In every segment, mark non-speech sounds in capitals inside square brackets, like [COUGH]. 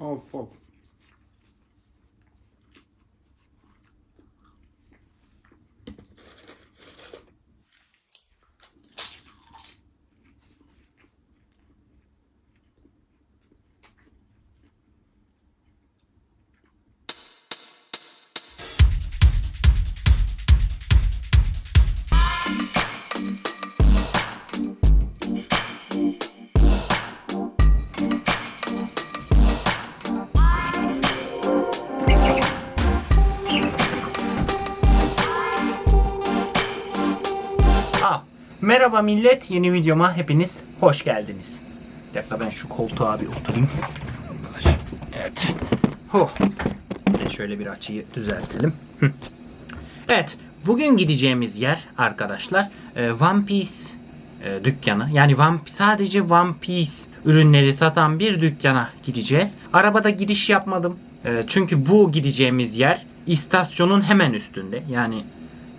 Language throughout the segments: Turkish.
Oh fuck. Merhaba millet, yeni videoma hepiniz hoş geldiniz. Bir dakika ben şu koltuğa bir oturayım. Evet. Bir de şöyle bir açıyı düzeltelim. Evet, bugün gideceğimiz yer arkadaşlar e, One Piece e, dükkanı. Yani One, sadece One Piece ürünleri satan bir dükkana gideceğiz. Arabada giriş yapmadım. E, çünkü bu gideceğimiz yer istasyonun hemen üstünde. Yani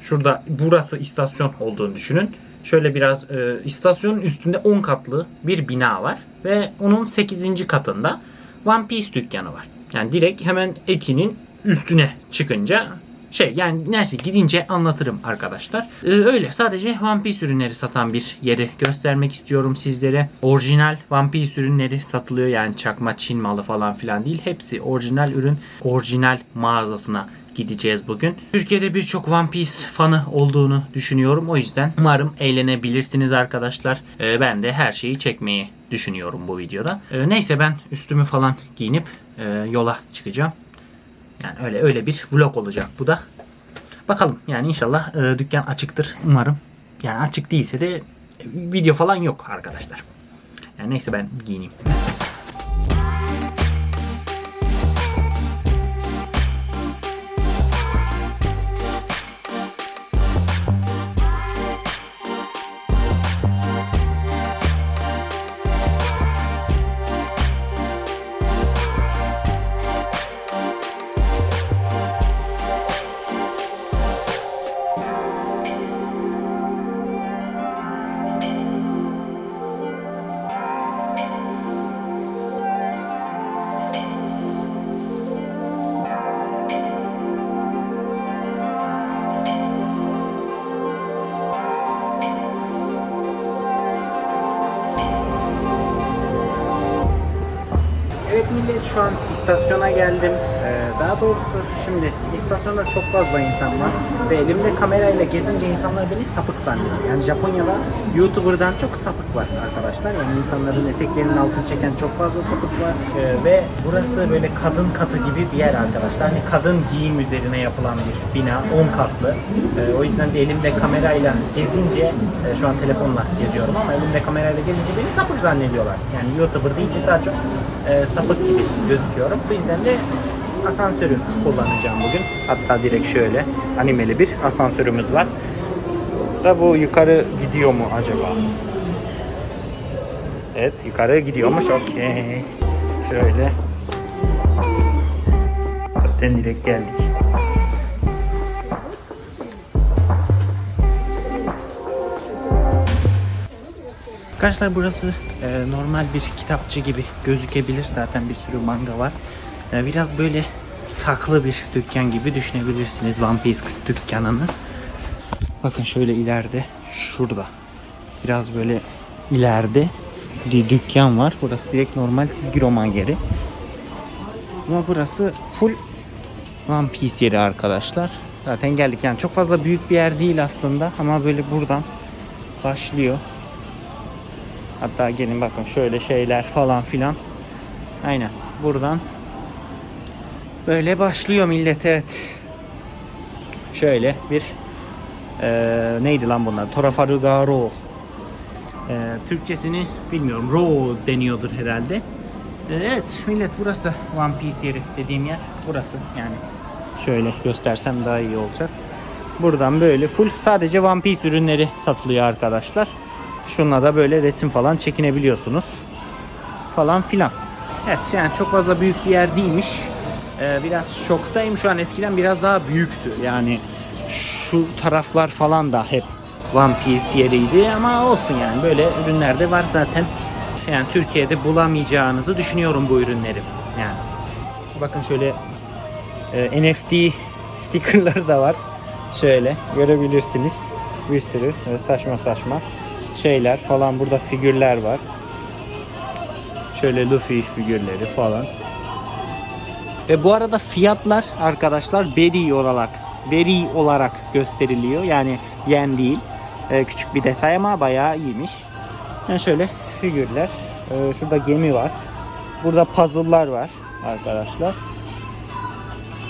Şurada burası istasyon olduğunu düşünün. Şöyle biraz e, istasyonun üstünde 10 katlı bir bina var ve onun 8. katında One Piece dükkanı var. Yani direkt hemen Eki'nin üstüne çıkınca şey yani neyse gidince anlatırım arkadaşlar. Ee, öyle sadece One Piece ürünleri satan bir yeri göstermek istiyorum sizlere. Orijinal One Piece ürünleri satılıyor yani çakma Çin malı falan filan değil. Hepsi orijinal ürün orijinal mağazasına gideceğiz bugün. Türkiye'de birçok One Piece fanı olduğunu düşünüyorum. O yüzden umarım eğlenebilirsiniz arkadaşlar. Ee, ben de her şeyi çekmeyi düşünüyorum bu videoda. Ee, neyse ben üstümü falan giyinip e, yola çıkacağım. Yani öyle öyle bir vlog olacak bu da. Bakalım yani inşallah e, dükkan açıktır umarım. Yani açık değilse de e, video falan yok arkadaşlar. Yani neyse ben giyineyim. Evet millet şu an istasyona geldim. Ee, daha doğrusu şimdi istasyonda çok fazla insan var ve elimde kamerayla gezince insanlar beni sapık zannediyor. Yani Japonya'da YouTuber'dan çok sapık var arkadaşlar. Yani insanların eteklerinin altını çeken çok fazla sapık var. Ee, ve burası böyle kadın katı gibi bir yer arkadaşlar. Hani kadın giyim üzerine yapılan bir bina 10 katlı. Ee, o yüzden de elimde kamerayla gezince e, şu an telefonla geziyorum ama elimde kamerayla gezince beni sapık zannediyorlar. Yani YouTuber değil de daha çok e, sapık gibi gözüküyorum. Bu yüzden de asansörü kullanacağım bugün. Hatta direkt şöyle animeli bir asansörümüz var. Da bu yukarı gidiyor mu acaba? Evet yukarı gidiyormuş. Okey. Şöyle. Zaten direkt geldik. Arkadaşlar burası e, normal bir kitapçı gibi gözükebilir. Zaten bir sürü manga var. E, biraz böyle saklı bir dükkan gibi düşünebilirsiniz One Piece dükkanını. Bakın şöyle ileride şurada. Biraz böyle ileride bir dükkan var. Burası direkt normal çizgi roman yeri. Ama burası full One Piece yeri arkadaşlar. Zaten geldik yani çok fazla büyük bir yer değil aslında ama böyle buradan başlıyor. Hatta gelin bakın şöyle şeyler falan filan. Aynen buradan böyle başlıyor millet evet. Şöyle bir eee, neydi lan bunlar? Torafaruga Ro. Eee, Türkçesini bilmiyorum. Ro deniyordur herhalde. Eee, evet millet burası One Piece yeri dediğim yer. Burası yani. Şöyle göstersem daha iyi olacak. Buradan böyle full sadece One Piece ürünleri satılıyor arkadaşlar. Şunla da böyle resim falan çekinebiliyorsunuz. Falan filan. Evet yani çok fazla büyük bir yer değilmiş. Ee, biraz şoktayım şu an eskiden biraz daha büyüktü. Yani şu taraflar falan da hep One Piece yeriydi ama olsun yani böyle ürünler de var zaten. Yani Türkiye'de bulamayacağınızı düşünüyorum bu ürünleri. Yani Bakın şöyle e, NFT stickerları da var. Şöyle görebilirsiniz. Bir sürü saçma saçma şeyler falan. Burada figürler var. Şöyle Luffy figürleri falan. Ve bu arada fiyatlar arkadaşlar beri olarak beri olarak gösteriliyor. Yani yen değil. E, küçük bir detay ama bayağı iyiymiş. Yani şöyle figürler. E, şurada gemi var. Burada puzzle'lar var arkadaşlar.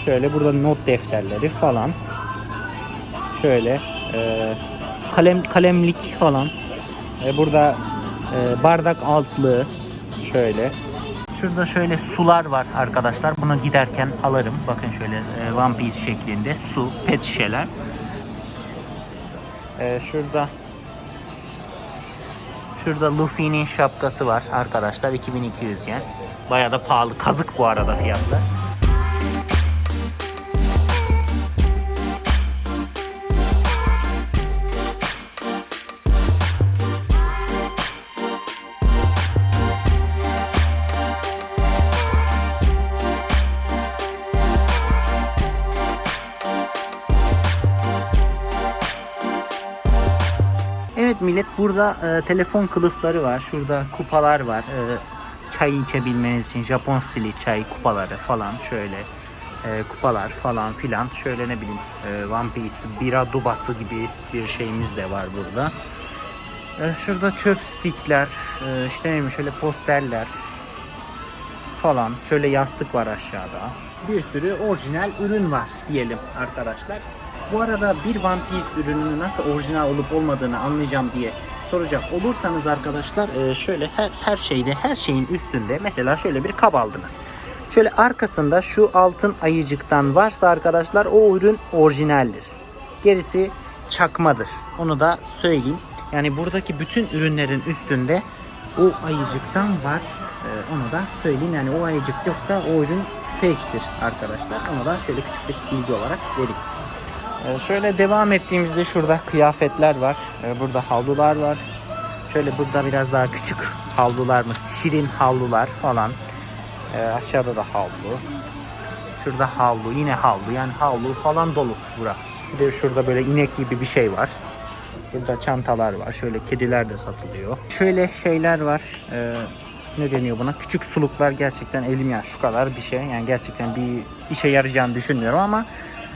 Şöyle burada not defterleri falan. Şöyle e, kalem kalemlik falan. E, burada e, bardak altlığı şöyle. Şurada şöyle sular var arkadaşlar. Bunu giderken alırım. Bakın şöyle e, One Piece şeklinde su, pet şişeler. E, şurada Şurada Luffy'nin şapkası var arkadaşlar 2200 yen. Bayağı da pahalı. Kazık bu arada fiyatlar. Millet burada e, telefon kılıfları var. Şurada kupalar var. E, çay içebilmeniz için Japon stili çay kupaları falan şöyle e, kupalar falan filan. Şöyle ne bileyim e, One Piece bira dubası gibi bir şeyimiz de var burada. E, şurada çöp stickler, e, işte ne bileyim şöyle posterler falan. Şöyle yastık var aşağıda. Bir sürü orijinal ürün var diyelim arkadaşlar. Bu arada bir One Piece ürününün nasıl orijinal olup olmadığını anlayacağım diye soracak olursanız arkadaşlar e, şöyle her, her şeyde her şeyin üstünde mesela şöyle bir kap aldınız. Şöyle arkasında şu altın ayıcıktan varsa arkadaşlar o ürün orijinaldir. Gerisi çakmadır. Onu da söyleyeyim. Yani buradaki bütün ürünlerin üstünde o ayıcıktan var. Ee, onu da söyleyeyim. Yani o ayıcık yoksa o ürün fake'tir arkadaşlar. Onu da şöyle küçük bir bilgi olarak vereyim. Ee, şöyle devam ettiğimizde şurada kıyafetler var. Ee, burada havlular var. Şöyle burada biraz daha küçük havlular mı? Şirin havlular falan. Ee, aşağıda da havlu. Şurada havlu, yine havlu. Yani havlu falan dolu bura. Bir de şurada böyle inek gibi bir şey var. Burada çantalar var. Şöyle kediler de satılıyor. Şöyle şeyler var. Ee, ne deniyor buna? Küçük suluklar gerçekten elim ya şu kadar bir şey. Yani gerçekten bir işe yarayacağını düşünmüyorum ama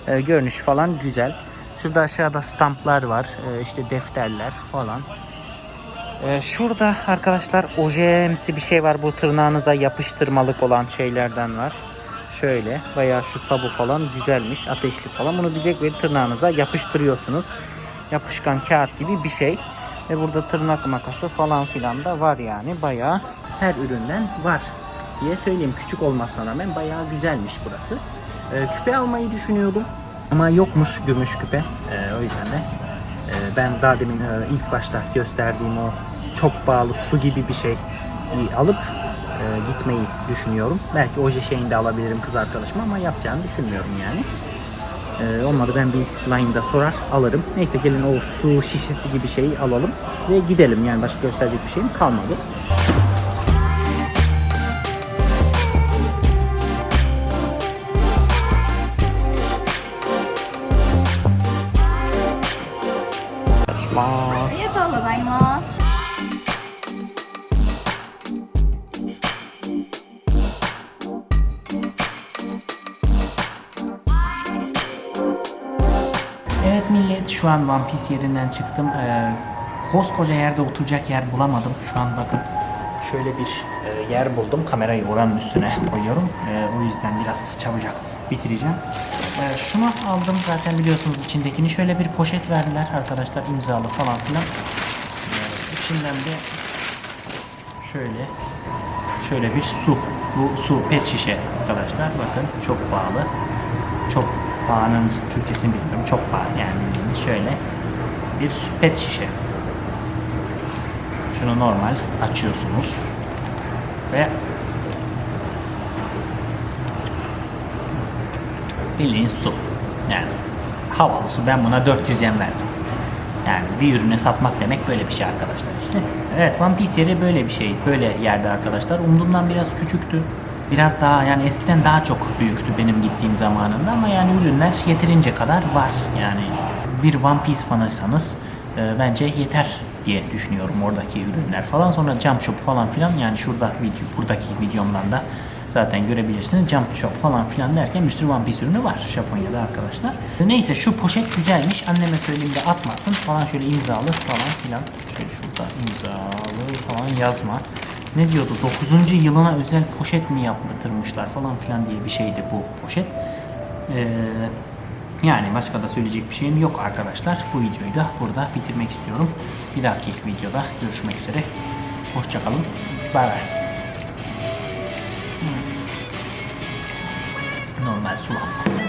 e, görünüş falan güzel. Şurada aşağıda stamplar var. E, işte defterler falan. E, şurada arkadaşlar ojemsi bir şey var. Bu tırnağınıza yapıştırmalık olan şeylerden var. Şöyle bayağı şu sabu falan güzelmiş. Ateşli falan. Bunu direkt böyle tırnağınıza yapıştırıyorsunuz. Yapışkan kağıt gibi bir şey. Ve burada tırnak makası falan filan da var yani. Bayağı her üründen var diye söyleyeyim. Küçük olmasına rağmen bayağı güzelmiş burası. Ee, küpe almayı düşünüyordum. Ama yokmuş gümüş küpe. Ee, o yüzden de e, ben daha demin e, ilk başta gösterdiğim o çok pahalı su gibi bir şey alıp e, gitmeyi düşünüyorum. Belki oje şeyini de alabilirim kız arkadaşıma ama yapacağını düşünmüyorum yani. Ee, olmadı ben bir line'da sorar alırım. Neyse gelin o su şişesi gibi şeyi alalım ve gidelim. Yani başka gösterecek bir şeyim kalmadı. Evet şu an One Piece yerinden çıktım. Ee, koskoca yerde oturacak yer bulamadım. Şu an bakın şöyle bir e, yer buldum. Kamerayı oranın üstüne koyuyorum. Ee, o yüzden biraz çabucak bitireceğim. Ee, şunu aldım zaten biliyorsunuz içindekini. Şöyle bir poşet verdiler arkadaşlar imzalı falan filan. Ee, içinden de şöyle şöyle bir su. Bu su pet şişe arkadaşlar. Bakın çok pahalı. Çok pahalının Türkçesini bilmiyorum. Çok pahalı yani. Şöyle bir pet şişe. Şunu normal açıyorsunuz. Ve bildiğin su. Yani havalı su. Ben buna 400 yen verdim. Yani bir ürüne satmak demek böyle bir şey arkadaşlar. [LAUGHS] Evet One Piece yeri böyle bir şey. Böyle yerde arkadaşlar. Umduğumdan biraz küçüktü. Biraz daha yani eskiden daha çok büyüktü benim gittiğim zamanında ama yani ürünler yeterince kadar var. Yani bir One Piece fanıysanız e, bence yeter diye düşünüyorum oradaki ürünler falan. Sonra Jump Shop falan filan yani şurada video, buradaki videomdan da zaten görebilirsiniz. Jump Shop falan filan derken bir sürü One Piece ürünü var Japonya'da arkadaşlar. Neyse şu poşet güzelmiş. Anneme söyleyeyim de atmasın falan şöyle imzalı falan filan. Şöyle şurada imzalı falan yazma. Ne diyordu? 9. yılına özel poşet mi yaptırmışlar falan filan diye bir şeydi bu poşet. Ee, yani başka da söyleyecek bir şeyim yok arkadaşlar. Bu videoyu da burada bitirmek istiyorum. Bir dahaki videoda görüşmek üzere. Hoşçakalın. Bay bay. Hmm. Normal sulanma.